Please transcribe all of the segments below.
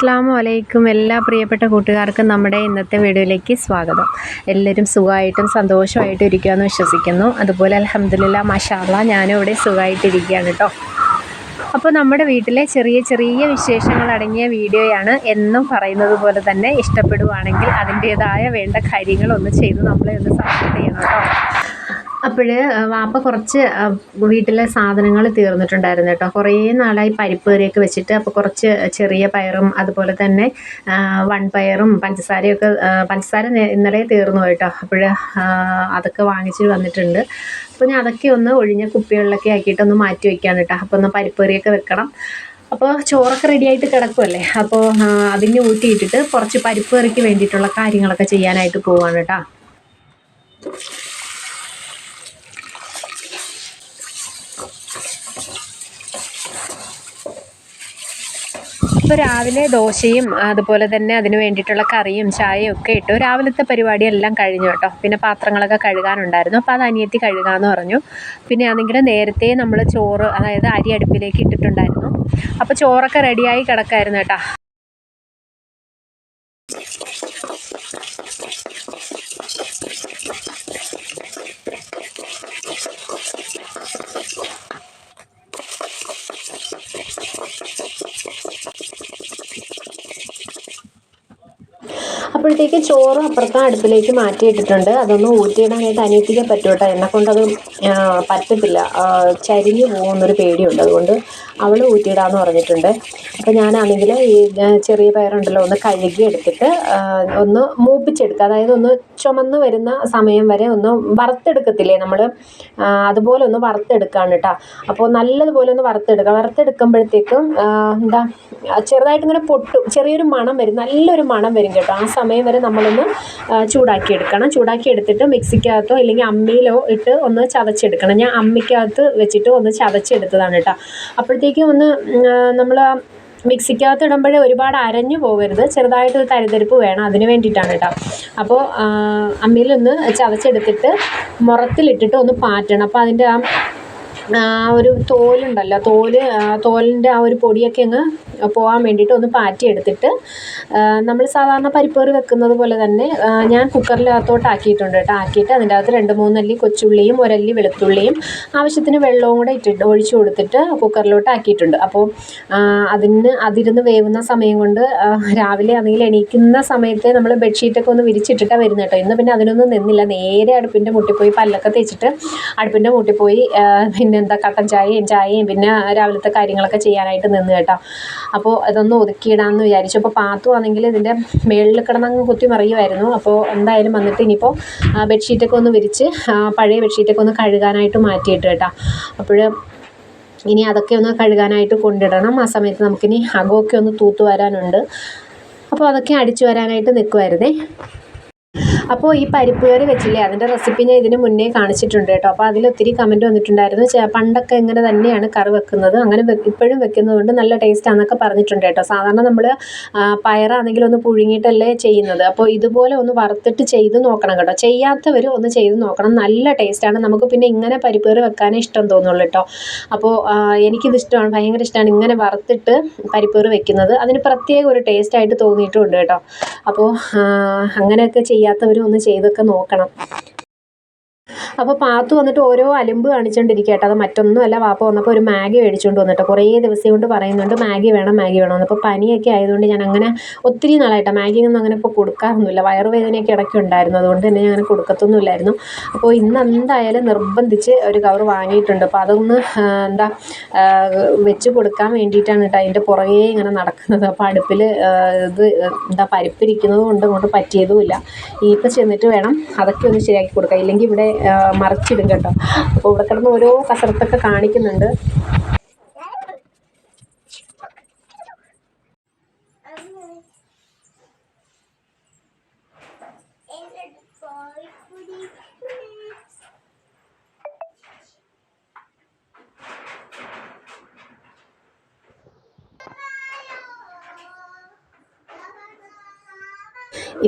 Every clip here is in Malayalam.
അസ്സാം വലൈക്കും എല്ലാ പ്രിയപ്പെട്ട കൂട്ടുകാർക്കും നമ്മുടെ ഇന്നത്തെ വീഡിയോയിലേക്ക് സ്വാഗതം. എല്ലാവരും സുഖമായിട്ടും സന്തോഷമായിട്ടും ഇരിക്കുമെന്ന് വിശ്വസിക്കുന്നു. അതുപോലെ അലഹമ്മദില്ല മഷാല ഞാനും ഇവിടെ സുഖമായിട്ടിരിക്കുകയാണ് കേട്ടോ അപ്പോൾ നമ്മുടെ വീട്ടിലെ ചെറിയ ചെറിയ വിശേഷങ്ങൾ അടങ്ങിയ വീഡിയോയാണ് എന്നും പറയുന്നത് പോലെ തന്നെ ഇഷ്ടപ്പെടുവാണെങ്കിൽ അതിന്റേതായ വേണ്ട കാര്യങ്ങളൊന്ന് ചെയ്ത് നമ്മളെ ഒന്ന് സപ്പോർട്ട് ചെയ്യണം കേട്ടോ അപ്പോൾ വാപ്പ കുറച്ച് വീട്ടിലെ സാധനങ്ങൾ തീർന്നിട്ടുണ്ടായിരുന്നു കേട്ടോ. കുറേ നാളായി പരിപ്പ് കറിയൊക്കെ വെച്ചിട്ട് അപ്പോൾ കുറച്ച് ചെറിയ പയറും അതുപോലെ തന്നെ വൺ പയറും പഞ്ചസാരയൊക്കെ പഞ്ചസാര ഇന്നലെ തീർന്നു കേട്ടോ. അപ്പോൾ അതൊക്കെ വാങ്ങിച്ചിട്ട് വന്നിട്ടുണ്ട്. അപ്പോൾ ഞാൻ അതൊക്കെ ഒന്ന് ഒഴിഞ്ഞ കുപ്പികളിലൊക്കെ ആക്കിയിട്ട് ഒന്ന് മാറ്റി വയ്ക്കാൻ കേട്ടോ. അപ്പോൾ ഒന്ന് പരിപ്പ് കറിയൊക്കെ വെക്കണം. അപ്പോൾ ചോറൊക്കെ റെഡിയായിട്ട് കിടക്കുമല്ലേ അപ്പോൾ അതിന് ഊറ്റിയിട്ടിട്ട് കുറച്ച് പരിപ്പ് കറിക്ക് വേണ്ടിയിട്ടുള്ള കാര്യങ്ങളൊക്കെ ചെയ്യാനായിട്ട് പോവാണ് കേട്ടോ. ഇപ്പോൾ രാവിലെ ദോശയും അതുപോലെ തന്നെ അതിന് വേണ്ടിയിട്ടുള്ള കറിയും ചായയും ഒക്കെ ഇട്ടു. രാവിലത്തെ പരിപാടി എല്ലാം കഴിഞ്ഞു കേട്ടോ. പിന്നെ പാത്രങ്ങളൊക്കെ കഴുകാനുണ്ടായിരുന്നു. അപ്പോൾ അത് അനിയത്തി കഴുകാമെന്ന് പറഞ്ഞു. പിന്നെ ആണെങ്കിൽ നേരത്തെ നമ്മൾ ചോറ് അതായത് അരി അടുപ്പിലേക്ക് ഇട്ടിട്ടുണ്ടായിരുന്നു. അപ്പോൾ ചോറൊക്കെ റെഡിയായി കിടക്കായിരുന്നു കേട്ടോ. അപ്പോഴത്തേക്ക് ചോറ് അപ്പുറത്തെ അടുപ്പിലേക്ക് മാറ്റിയിട്ടിട്ടുണ്ട്. അതൊന്ന് ഊറ്റിയിടാനായിട്ട് അനിയത്തിക്കേ പറ്റൂട്ടോ? എന്നെ കൊണ്ടത് ആ, പറ്റത്തില്ല. ചരിഞ്ഞ് പോകുന്നൊരു പേടിയുണ്ട്. അതുകൊണ്ട് അവൾ ഊറ്റിയിടാമെന്ന് പറഞ്ഞിട്ടുണ്ട്. അപ്പോൾ ഞാനാണെങ്കിൽ ഈ ചെറിയ പയറുണ്ടല്ലോ ഒന്ന് കഴുകി എടുത്തിട്ട് ഒന്ന് മൂപ്പിച്ചെടുക്കുക. അതായത് ഒന്ന് ചുമന്ന് വരുന്ന സമയം വരെ ഒന്ന് വറുത്തെടുക്കത്തില്ലേ നമ്മൾ അതുപോലെ ഒന്ന് വറുത്തെടുക്കുകയാണ് കേട്ടോ അപ്പോൾ നല്ലതുപോലെ ഒന്ന് വറുത്തെടുക്കുക. വറുത്തെടുക്കുമ്പോഴത്തേക്കും എന്താ ചെറുതായിട്ടിങ്ങനെ പൊട്ടും. ചെറിയൊരു മണം വരും. നല്ലൊരു മണം വരും കേട്ടോ. ആ സമയം വരെ നമ്മളൊന്ന് ചൂടാക്കി എടുക്കണം ചൂടാക്കി എടുത്തിട്ട് മിക്സിക്കകത്തോ അല്ലെങ്കിൽ അമ്മിയിലോ ഇട്ട് ഒന്ന് ചതച്ചെടുക്കണം. ഞാൻ അമ്മിക്കകത്ത് വെച്ചിട്ട് ഒന്ന് ചതച്ചെടുത്തതാണ് കേട്ടോ അപ്പോഴത്തേക്കും ഒന്ന് നമ്മൾ മിക്സിക്കകത്ത് ഇടുമ്പോഴേ ഒരുപാട് അരഞ്ഞു പോകരുത്. ചെറുതായിട്ട് തരിതരിപ്പ് വേണം അതിന് വേണ്ടിയിട്ടാണ് കേട്ടോ. അപ്പോൾ അമ്മിയിലൊന്ന് ചതച്ചെടുത്തിട്ട് മുറത്തിലിട്ടിട്ട് ഒന്ന് പാറ്റണം. അപ്പോൾ അതിന്റെ ആ ആ ഒരു തോലുണ്ടല്ലോ. തോൽ തോലിന്റെ ആ ഒരു പൊടിയൊക്കെ അങ്ങ് പോകാൻ വേണ്ടിയിട്ട് ഒന്ന് പാറ്റി എടുത്തിട്ട് നമ്മൾ സാധാരണ പരിപ്പേറ് വെക്കുന്നത് പോലെ തന്നെ ഞാൻ കുക്കറിനകത്തോട്ട് ആക്കിയിട്ടുണ്ട് കേട്ടോ. ആക്കിയിട്ട് അതിന്റെ അകത്ത് രണ്ട് മൂന്നല്ലി കൊച്ചുള്ളിയും ഒരല്ലി വെളുത്തുള്ളിയും ആവശ്യത്തിന് വെള്ളവും കൂടെ ഇട്ടിട്ട് ഒഴിച്ചു കൊടുത്തിട്ട് കുക്കറിലോട്ട് ആക്കിയിട്ടുണ്ട്. അപ്പോൾ അതിന് അതിരുന്ന് വേവുന്ന സമയം കൊണ്ട് രാവിലെ അല്ലെങ്കിൽ എണീക്കുന്ന സമയത്ത് നമ്മൾ ബെഡ്ഷീറ്റൊക്കെ ഒന്ന് വിരിച്ചിട്ടിട്ടാണ് വരുന്നത് കേട്ടോ. ഇന്ന് പിന്നെ അതിനൊന്നും നിന്നില്ല. നേരെ അടുപ്പിന്റെ മുട്ടിൽ പോയി പല്ലൊക്കെ തേച്ചിട്ട് അടുപ്പിന്റെ മുട്ടിൽ പോയി ആ, പിന്നെ എന്താ കട്ടൻ ചായയും ചായയും പിന്നെ രാവിലത്തെ കാര്യങ്ങളൊക്കെ ചെയ്യാനായിട്ട് നിന്ന് കേട്ടോ. അപ്പോൾ അതൊന്ന് ഒതുക്കിയിടാമെന്ന് വിചാരിച്ചു. അപ്പോൾ പാത്തു ആണെങ്കിൽ ഇതിന്റെ മേളിൽ കിടന്നങ്ങ് കുത്തി മറിയുമായിരുന്നു. അപ്പോൾ എന്തായാലും വന്നിട്ട് ഇനിയിപ്പോൾ ബെഡ്ഷീറ്റൊക്കെ ഒന്ന് വിരിച്ച് പഴയ ബെഡ്ഷീറ്റൊക്കെ ഒന്ന് കഴുകാനായിട്ട് മാറ്റിയിട്ട് കേട്ടോ. അപ്പോൾ ഇനി അതൊക്കെ ഒന്ന് കഴുകാനായിട്ട് കൊണ്ടിടണം. ആ സമയത്ത് നമുക്കിനി അകമൊക്കെ ഒന്ന് തൂത്തു വരാനുണ്ട്. അപ്പോൾ അതൊക്കെ അടിച്ചു വരാനായിട്ട് നിൽക്കുമായിരുന്നേ അപ്പോൾ ഈ പരിപ്പ് കറി വെച്ചില്ലേ അതിന്റെ റെസിപ്പി ഞാൻ ഇതിന് മുന്നേ കാണിച്ചിട്ടുണ്ട് കേട്ടോ. അപ്പോൾ അതിൽ ഒത്തിരി കമന്റ് വന്നിട്ടുണ്ടായിരുന്നു. പണ്ടൊക്കെ ഇങ്ങനെ തന്നെയാണ് കറി വെക്കുന്നത്. അങ്ങനെ ഇപ്പോഴും വെക്കുന്നതുകൊണ്ട് നല്ല ടേസ്റ്റാണെന്നൊക്കെ പറഞ്ഞിട്ടുണ്ട് കേട്ടോ. സാധാരണ നമ്മൾ പയറാണെങ്കിൽ ഒന്ന് പുഴുങ്ങിയിട്ടല്ലേ ചെയ്യുന്നത്. അപ്പോൾ ഇതുപോലെ ഒന്ന് വറുത്തിട്ട് ചെയ്ത് നോക്കണം കേട്ടോ. ചെയ്യാത്തവർ ഒന്ന് ചെയ്ത് നോക്കണം. നല്ല ടേസ്റ്റാണ് നമുക്ക് പിന്നെ ഇങ്ങനെ പരിപ്പ് കറി വെക്കാനേ ഇഷ്ടം തോന്നുള്ളൂ കേട്ടോ. അപ്പോൾ എനിക്കിത് ഇഷ്ടമാണ്. ഭയങ്കര ഇഷ്ടമാണ് ഇങ്ങനെ വറുത്തിട്ട് പരിപ്പ് കറി വെക്കുന്നത്. അതിന് പ്രത്യേക ഒരു ടേസ്റ്റായിട്ട് തോന്നിയിട്ടുണ്ട് കേട്ടോ. അപ്പോൾ അങ്ങനെയൊക്കെ അങ്ങനെയൊക്കെ ഒന്ന് ചെയ്തൊക്കെ നോക്കണം. അപ്പോൾ പാത്തു വന്നിട്ട് ഓരോ അലിമ്പ് കാണിച്ചുകൊണ്ടിരിക്കുക കേട്ടോ. അത് മറ്റൊന്നുമല്ല. വാപ്പ വന്നപ്പോൾ ഒരു മാഗി മേടിച്ചുകൊണ്ട് വന്നിട്ട് കുറേ ദിവസം കൊണ്ട് പറയുന്നുണ്ട് മാഗി വേണം മാഗി വേണം. അപ്പോൾ പനിയൊക്കെ ആയതുകൊണ്ട് ഞാൻ അങ്ങനെ ഒത്തിരി നാളായിട്ട് മാഗി ഒന്നും അങ്ങനെ ഇപ്പോൾ കൊടുക്കാറൊന്നുമില്ല. വയറുവേദനയൊക്കെ ഇടയ്ക്ക് ഉണ്ടായിരുന്നു അതുകൊണ്ട് തന്നെ ഞാൻ അങ്ങനെ കൊടുക്കത്തൊന്നുമില്ലായിരുന്നു. അപ്പോൾ ഇന്ന് എന്തായാലും നിർബന്ധിച്ച് ഒരു കവർ വാങ്ങിയിട്ടുണ്ട്. അപ്പോൾ അതൊന്ന് എന്താ വെച്ച് കൊടുക്കാൻ വേണ്ടിയിട്ടാണ് കേട്ടോ അതിന്റെ പുറകെ ഇങ്ങനെ നടക്കുന്നത്. അപ്പോൾ അടുപ്പിൽ ഇത് എന്താ പരിപ്പിരിക്കുന്നത് കൊണ്ട് അങ്ങോട്ട് പറ്റിയതുമില്ല. ഇപ്പം ചെന്നിട്ട് വേണം അതൊക്കെ ഒന്ന് ശരിയാക്കി കൊടുക്കാം ഇല്ലെങ്കിൽ ഇവിടെ മറിച്ചിടും കേട്ടോ. അപ്പോൾ ഇവിടെ കിടന്ന് ഓരോ കസരത്തൊക്കെ കാണിക്കുന്നുണ്ട്.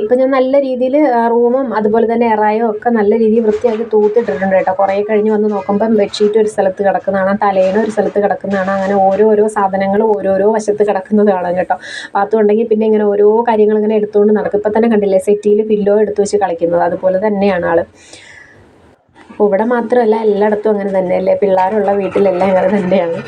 ഇപ്പം ഞാൻ നല്ല രീതിയിൽ റൂമും അതുപോലെ തന്നെ എറായോ ഒക്കെ നല്ല രീതിയിൽ വൃത്തിയാക്കി തൂത്തിട്ടിട്ടുണ്ട് കേട്ടോ. കുറേ കഴിഞ്ഞ് വന്ന് നോക്കുമ്പം ബെഡ്ഷീറ്റ് ഒരു സ്ഥലത്ത് കിടക്കുന്നതാണ് തലേണ ഒരു സ്ഥലത്ത് കിടക്കുന്നതാണ് അങ്ങനെ ഓരോരോ സാധനങ്ങൾ ഓരോരോ വശത്ത് കിടക്കുന്നത് കാണാം കേട്ടോ. പാത്രം ഉണ്ടെങ്കിൽ പിന്നെ ഇങ്ങനെ ഓരോ കാര്യങ്ങൾ ഇങ്ങനെ എടുത്തുകൊണ്ട് നടക്കും. ഇപ്പം തന്നെ കണ്ടില്ലേ സെറ്റിയിൽ പില്ലോ എടുത്തു വെച്ച് കളിക്കുന്നത്. അതുപോലെ തന്നെയാണ് ആൾ അപ്പോൾ ഇവിടെ മാത്രമല്ല എല്ലായിടത്തും അങ്ങനെ തന്നെയല്ലേ. പിള്ളേരുള്ള വീട്ടിലെല്ലാം അങ്ങനെ തന്നെയാണ്.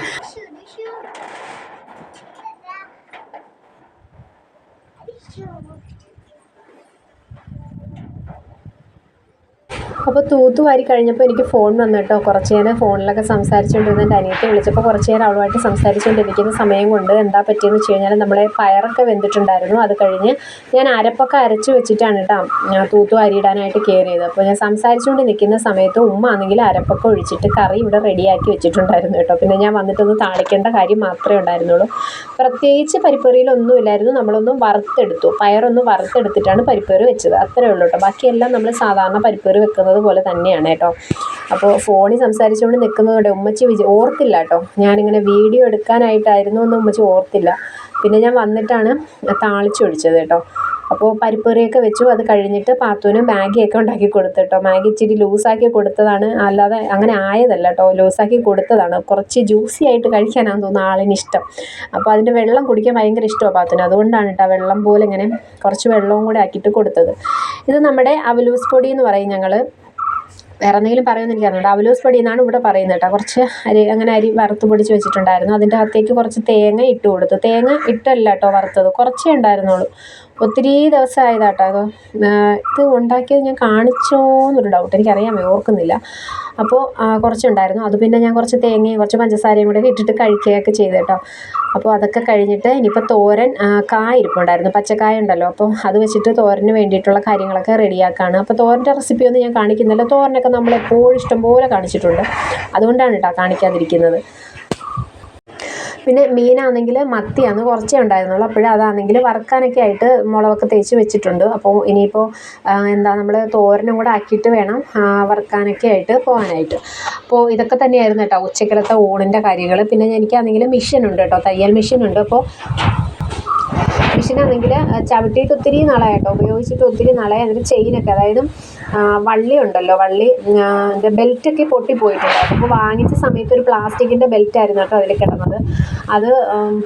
അപ്പോൾ തൂത്തുവാരി കഴിഞ്ഞപ്പോൾ എനിക്ക് ഫോൺ വന്നു കേട്ടോ. കുറച്ച് നേരം ഫോണിലൊക്കെ സംസാരിച്ചുകൊണ്ടിരുന്ന അനിയത്തെ വിളിച്ചപ്പോൾ കുറച്ച് നേരം അവളുമായിട്ട് സംസാരിച്ചുകൊണ്ടിരിക്കുന്ന സമയം കൊണ്ട് എന്താ പറ്റിയെന്ന് വെച്ച് കഴിഞ്ഞാൽ നമ്മളെ പയറൊക്കെ വെന്തിട്ടുണ്ടായിരുന്നു. അത് കഴിഞ്ഞ് ഞാൻ അരപ്പൊക്കെ അരച്ച് വെച്ചിട്ടാണ് കേട്ടോ തൂത്തുവാരി ഇടാനായിട്ട് കയറിയത് അപ്പോൾ ഞാൻ സംസാരിച്ചുകൊണ്ട് നിൽക്കുന്ന സമയത്ത് ഉമ്മ ആണെങ്കിൽ അരപ്പൊക്കെ ഒഴിച്ചിട്ട് കറി ഇവിടെ റെഡിയാക്കി വെച്ചിട്ടുണ്ടായിരുന്നു കേട്ടോ. പിന്നെ ഞാൻ വന്നിട്ടൊന്ന് താളിക്കേണ്ട കാര്യം മാത്രമേ ഉണ്ടായിരുന്നുള്ളൂ. പ്രത്യേകിച്ച് പരിപ്പറിയിലൊന്നും ഇല്ലായിരുന്നു നമ്മളൊന്നും വറുത്തെടുത്തു. പയറൊന്ന് വറുത്തെടുത്തിട്ടാണ് പരിപ്പേറ് വെച്ചത്. അത്രേ ഉള്ളൂ കേട്ടോ. ബാക്കിയെല്ലാം നമ്മൾ സാധാരണ പരിപ്പേറ് വെക്കുന്നത് പോലെ തന്നെയാണ് കേട്ടോ. അപ്പോൾ ഫോണിൽ സംസാരിച്ചുകൊണ്ട് നിൽക്കുന്നതോടെ ഉമ്മച്ചി വിജ ഓർത്തില്ല കേട്ടോ. ഞാനിങ്ങനെ വീഡിയോ എടുക്കാനായിട്ടായിരുന്നു എന്ന് ഉമ്മച്ചി ഓർത്തില്ല. പിന്നെ ഞാൻ വന്നിട്ടാണ് താളിച്ചൊഴിച്ചത് കേട്ടോ. അപ്പോൾ പരിപ്പറിയൊക്കെ വെച്ചു. അത് കഴിഞ്ഞിട്ട് പാത്തുവിന് മാഗിയൊക്കെ ഉണ്ടാക്കി കൊടുത്തു കേട്ടോ. മാഗി ഇച്ചിരി ലൂസാക്കി കൊടുത്തതാണ്. അല്ലാതെ അങ്ങനെ ആയതല്ല കേട്ടോ. ലൂസാക്കി കൊടുത്തതാണ്. കുറച്ച് ജ്യൂസി ആയിട്ട് കഴിക്കാനാണ് തോന്നുന്നു ആളിന് ഇഷ്ടം. അപ്പോൾ അതിന്റെ വെള്ളം കുടിക്കാൻ ഭയങ്കര ഇഷ്ടമാണ് പാത്തുവിന്. അതുകൊണ്ടാണ് കേട്ടോ വെള്ളം പോലെ ഇങ്ങനെ കുറച്ച് വെള്ളവും കൂടെ ആക്കിയിട്ട് കൊടുത്തത്. ഇത് നമ്മുടെ അവലൂസ് പൊടി എന്ന് പറയും ഞങ്ങൾ വേറെ എന്തെങ്കിലും പറയുമെന്ന് എനിക്ക് അറിഞ്ഞൂടാ അവലോസ് പൊടി എന്നാണ് ഇവിടെ പറയുന്നത് കേട്ടോ. കുറച്ച് അരി അങ്ങനെ അരി വറുത്ത് പൊടിച്ച് വെച്ചിട്ടുണ്ടായിരുന്നു. അതിന്റെ അകത്തേക്ക് കുറച്ച് തേങ്ങ ഇട്ട് കൊടുത്തു. തേങ്ങ ഇട്ടല്ല കേട്ടോ വറുത്തത്. കുറച്ചേ ഉണ്ടായിരുന്നുള്ളൂ. ഒത്തിരി ദിവസമായതാട്ടോ. അത് ഇത് ഉണ്ടാക്കിയത് ഞാൻ കാണിച്ചോന്നൊരു ഡൗട്ട് എനിക്കറിയാമേ ഓർക്കുന്നില്ല. അപ്പോൾ കുറച്ചുണ്ടായിരുന്നു. അത് പിന്നെ ഞാൻ കുറച്ച് തേങ്ങയും കുറച്ച് പഞ്ചസാരയും കൂടെ ഇട്ടിട്ട് കഴിക്കുകയൊക്കെ ചെയ്തു കേട്ടോ. അപ്പോൾ അതൊക്കെ കഴിഞ്ഞിട്ട് ഇനിയിപ്പോൾ തോരൻ കായ ഇരിപ്പുണ്ടായിരുന്നു പച്ചക്കായ ഉണ്ടല്ലോ. അപ്പോൾ അത് വെച്ചിട്ട് തോരന് വേണ്ടിയിട്ടുള്ള കാര്യങ്ങളൊക്കെ റെഡിയാക്കാണ്. അപ്പോൾ തോരന്റെ റെസിപ്പി ഒന്നും ഞാൻ കാണിക്കുന്നില്ല. തോരനൊക്കെ നമ്മൾ എപ്പോഴും ഇഷ്ടംപോലെ കാണിച്ചിട്ടുണ്ട്. അതുകൊണ്ടാണ് കേട്ടോ കാണിക്കാതിരിക്കുന്നത്. പിന്നെ മീനാണെങ്കിൽ മത്തിയാണ് കുറച്ചേ ഉണ്ടായിരുന്നുള്ളൂ. അപ്പോഴും അതാണെങ്കിൽ വറുക്കാനൊക്കെ ആയിട്ട് മുളകൊക്കെ തേച്ച് വെച്ചിട്ടുണ്ട്. അപ്പോൾ ഇനിയിപ്പോൾ എന്താ നമ്മൾ തോരനും കൂടെ ആക്കിയിട്ട് വേണം വറുക്കാനൊക്കെ ആയിട്ട് പോകാനായിട്ട്. അപ്പോൾ ഇതൊക്കെ തന്നെയായിരുന്നു കേട്ടോ ഉച്ചക്കലത്തെ ഊണിന്റെ കാര്യങ്ങൾ പിന്നെ എനിക്കാണെങ്കിൽ മെഷീൻ ഉണ്ട് കേട്ടോ തയ്യൽ മെഷീൻ ഉണ്ട് അപ്പോൾ മെഷീനാണെങ്കിൽ ചവിട്ടിയിട്ട് ഒത്തിരി നാളായി കേട്ടോ ഉപയോഗിച്ചിട്ട് ഒത്തിരി നാളായി. അതിന് ചെയിനൊക്കെ അതായത് വള്ളി ഉണ്ടല്ലോ വള്ളി എന്റെ ബെൽറ്റൊക്കെ പൊട്ടിപ്പോയിട്ടുണ്ടായിരുന്നു അപ്പോൾ വാങ്ങിച്ച സമയത്ത് ഒരു പ്ലാസ്റ്റിക്കിന്റെ ബെൽറ്റായിരുന്നു കേട്ടോ അതിൽ കിടന്നത്. അത്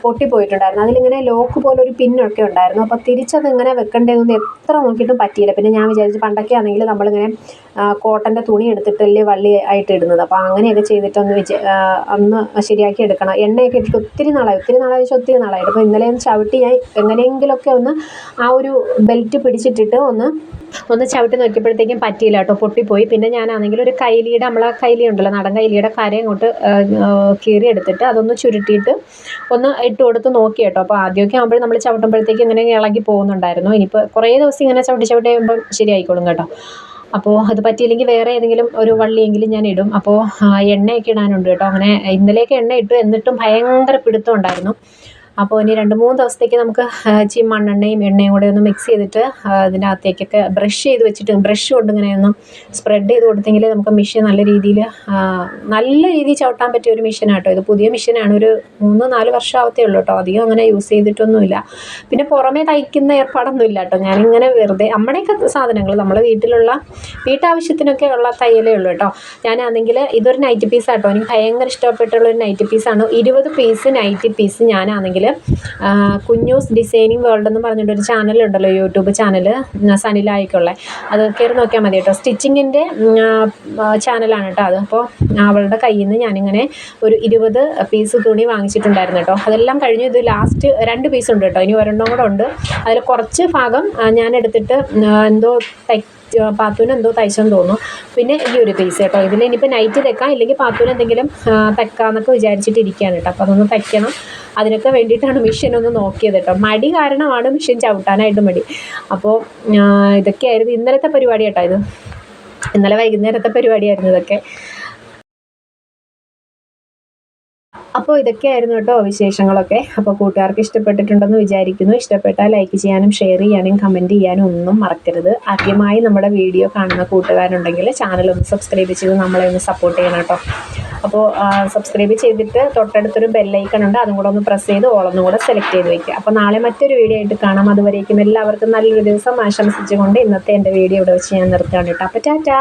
പൊട്ടിപ്പോയിട്ടുണ്ടായിരുന്നു അതിലിങ്ങനെ ലോക്ക് പോലെ ഒരു പിന്നൊക്കെ ഉണ്ടായിരുന്നു. അപ്പോൾ തിരിച്ചത് ഇങ്ങനെ വെക്കേണ്ടതെന്ന് എത്ര നോക്കിയിട്ടും പറ്റിയില്ല. പിന്നെ ഞാൻ വിചാരിച്ചു പണ്ടൊക്കെ ആണെങ്കിൽ നമ്മളിങ്ങനെ കോട്ടന്റെ തുണി എടുത്തിട്ടല്ലേ വള്ളി ആയിട്ട് ഇടുന്നത്. അപ്പോൾ അങ്ങനെയൊക്കെ ചെയ്തിട്ടൊന്ന് വെച്ച് അന്ന് ശരിയാക്കി എടുക്കണം. എണ്ണയൊക്കെ ഇട്ടിട്ട് ഒത്തിരി നാളായി. ഒത്തിരി നാളായി വെച്ചാൽ ഒത്തിരി നാളായിട്ട് അപ്പോൾ ഇന്നലെ ഒന്ന് ചവിട്ടി ഞാൻ എങ്ങനെയെങ്കിലുമൊക്കെ ഒന്ന് ആ ഒരു ബെൽറ്റ് പിടിച്ചിട്ടിട്ട് ഒന്ന് ഒന്ന് ചവിട്ടി നോക്കിയപ്പോഴത്തേക്കും പറ്റിയില്ല കേട്ടോ പൊട്ടിപ്പോയി. പിന്നെ ഞാനാണെങ്കിൽ ഒരു കൈലിയുടെ നമ്മളെ കൈലി ഉണ്ടല്ലോ നടൻ കൈലിയുടെ കര അങ്ങോട്ട് കീറി എടുത്തിട്ട് അതൊന്ന് ചുരുട്ടിയിട്ട് ഒന്ന് ഇട്ട് കൊടുത്ത് നോക്കി കേട്ടോ. അപ്പോൾ ആദ്യമൊക്കെ ആകുമ്പോൾ നമ്മൾ ചവിട്ടുമ്പോഴത്തേക്കും ഇങ്ങനെ ഇളകി പോകുന്നുണ്ടായിരുന്നു. ഇനിയിപ്പോൾ കുറേ ദിവസം ഇങ്ങനെ ചവിട്ടി ചവിട്ടി കഴിയുമ്പം ശരിയായിക്കോളും കേട്ടോ. അപ്പോൾ അത് പറ്റിയില്ലെങ്കിൽ വേറെ ഏതെങ്കിലും ഒരു വള്ളിയെങ്കിലും ഞാൻ ഇടും. അപ്പോൾ എണ്ണയൊക്കെ ഇടാനുണ്ട് കേട്ടോ. അങ്ങനെ ഇന്നലെയൊക്കെ എണ്ണ ഇട്ടു. എന്നിട്ടും ഭയങ്കര പിടുത്തം ഉണ്ടായിരുന്നു. അപ്പോൾ ഇനി രണ്ട് മൂന്ന് ദിവസത്തേക്ക് നമുക്ക് ചീ മണ്ണെണ്ണയും എണ്ണയും കൂടെ ഒന്ന് മിക്സ് ചെയ്തിട്ട് അതിന്റെ അകത്തേക്കൊക്കെ ബ്രഷ് ചെയ്ത് വെച്ചിട്ട് ബ്രഷ് കൊണ്ട് ഇങ്ങനെ ഒന്ന് സ്പ്രെഡ് ചെയ്ത് കൊടുത്തെങ്കിൽ നമുക്ക് മെഷീൻ നല്ല രീതിയിൽ നല്ല രീതിയിൽ ചവിട്ടാൻ പറ്റിയ ഒരു മെഷീനാട്ടോ ഇത്. പുതിയ മെഷീനാണ് ഒരു മൂന്ന് നാല് വർഷം ആവത്തേ ഉള്ളൂ കേട്ടോ അധികം അങ്ങനെ യൂസ് ചെയ്തിട്ടൊന്നുമില്ല. പിന്നെ പുറമേ തയ്ക്കുന്ന ഏർപ്പാടൊന്നും ഇല്ല കേട്ടോ ഞാനിങ്ങനെ വെറുതെ നമ്മുടെയൊക്കെ സാധനങ്ങൾ നമ്മുടെ വീട്ടിലുള്ള വീട്ടാവശ്യത്തിനൊക്കെ ഉള്ള തയ്യലേ ഉള്ളൂ കേട്ടോ ഞാനാണെങ്കിൽ ഇതൊരു നൈറ്റ് പീസ് ആട്ടോ. എനിക്ക് ഭയങ്കര ഇഷ്ടപ്പെട്ടുള്ള ഒരു നൈറ്റ് പീസാണ് ഇരുപത് പീസ് നൈറ്റ് പീസ് ഞാനാണെങ്കിൽ കുഞ്ഞൂസ് ഡിസൈനിങ് വേൾഡ് എന്ന് പറഞ്ഞിട്ടൊരു ചാനലുണ്ടല്ലോ യൂട്യൂബ് ചാനൽ സനിലായിക്കുള്ള അത് കയറി നോക്കിയാൽ മതി കേട്ടോ. സ്റ്റിച്ചിങ്ങിന്റെ ചാനലാണ് കേട്ടോ അത്. അപ്പോൾ അവളുടെ കയ്യിൽ നിന്ന് ഞാനിങ്ങനെ ഒരു ഇരുപത് പീസ് തുണി വാങ്ങിച്ചിട്ടുണ്ടായിരുന്നു കേട്ടോ. അതെല്ലാം കഴിഞ്ഞ്. ഇത് ലാസ്റ്റ് രണ്ട് പീസ് ഉണ്ട് കേട്ടോ. ഇനി ഒരെണ്ണം കൂടെ ഉണ്ട്. അതിൽ കുറച്ച് ഭാഗം ഞാൻ എടുത്തിട്ട് എന്തോ തൈ പാത്തൂന് എന്തോ തയ്ച്ചെന്ന് തോന്നുന്നു. പിന്നെ ഈ ഒരു പീസ് കേട്ടോ. ഇതിൽ ഇനിയിപ്പോൾ നൈറ്റ് തെക്കാം. ഇല്ലെങ്കിൽ പാത്തൂന് എന്തെങ്കിലും ആ, തെക്കാന്നൊക്കെ വിചാരിച്ചിട്ട് ഇരിക്കുകയാണ് കേട്ടോ. അപ്പോൾ അതൊന്ന് തയ്ക്കണം. അതിനൊക്കെ വേണ്ടിയിട്ടാണ് മെഷീൻ ഒന്ന് നോക്കിയത് കേട്ടോ. മടി കാരണമാണ് മെഷീൻ ചവിട്ടാനായിട്ട് മടി. അപ്പോൾ ഇതൊക്കെയായിരുന്നു ഇന്നലത്തെ പരിപാടി കേട്ടോ ഇത്. ഇന്നലെ വൈകുന്നേരത്തെ പരിപാടിയായിരുന്നു ഇതൊക്കെ. അപ്പോൾ ഇതൊക്കെയായിരുന്നു കേട്ടോ വിശേഷങ്ങളൊക്കെ. അപ്പോൾ കൂട്ടുകാർക്ക് ഇഷ്ടപ്പെട്ടിട്ടുണ്ടെന്ന് വിചാരിക്കുന്നു. ഇഷ്ടപ്പെട്ടാൽ ലൈക്ക് ചെയ്യാനും ഷെയർ ചെയ്യാനും കമന്റ് ചെയ്യാനും ഒന്നും മറക്കരുത്. ആദ്യമായി നമ്മുടെ വീഡിയോ കാണുന്ന കൂട്ടുകാരുണ്ടെങ്കിൽ ചാനൽ ഒന്ന് സബ്സ്ക്രൈബ് ചെയ്ത് നമ്മളെ ഒന്ന് സപ്പോർട്ട് ചെയ്യണം കേട്ടോ. അപ്പോൾ സബ്സ്ക്രൈബ് ചെയ്തിട്ട് തൊട്ടടുത്തൊരു ബെല്ലൈക്കൺ ഉണ്ട്. അതും കൂടെ ഒന്ന് പ്രസ് ചെയ്ത് ഓളൊന്നും കൂടെ സെലക്ട് ചെയ്ത് വെക്കുക. അപ്പോൾ നാളെ മറ്റൊരു വീഡിയോ ആയിട്ട് കാണാം. അതുവരേക്കും എല്ലാവർക്കും നല്ലൊരു ദിവസം ആശംസിച്ചുകൊണ്ട് ഇന്നത്തെ എന്റെ വീഡിയോ ഇവിടെ വെച്ച് ഞാൻ നിർത്തുകയാണ് കേട്ടോ. അപ്പോൾ ടാറ്റാ.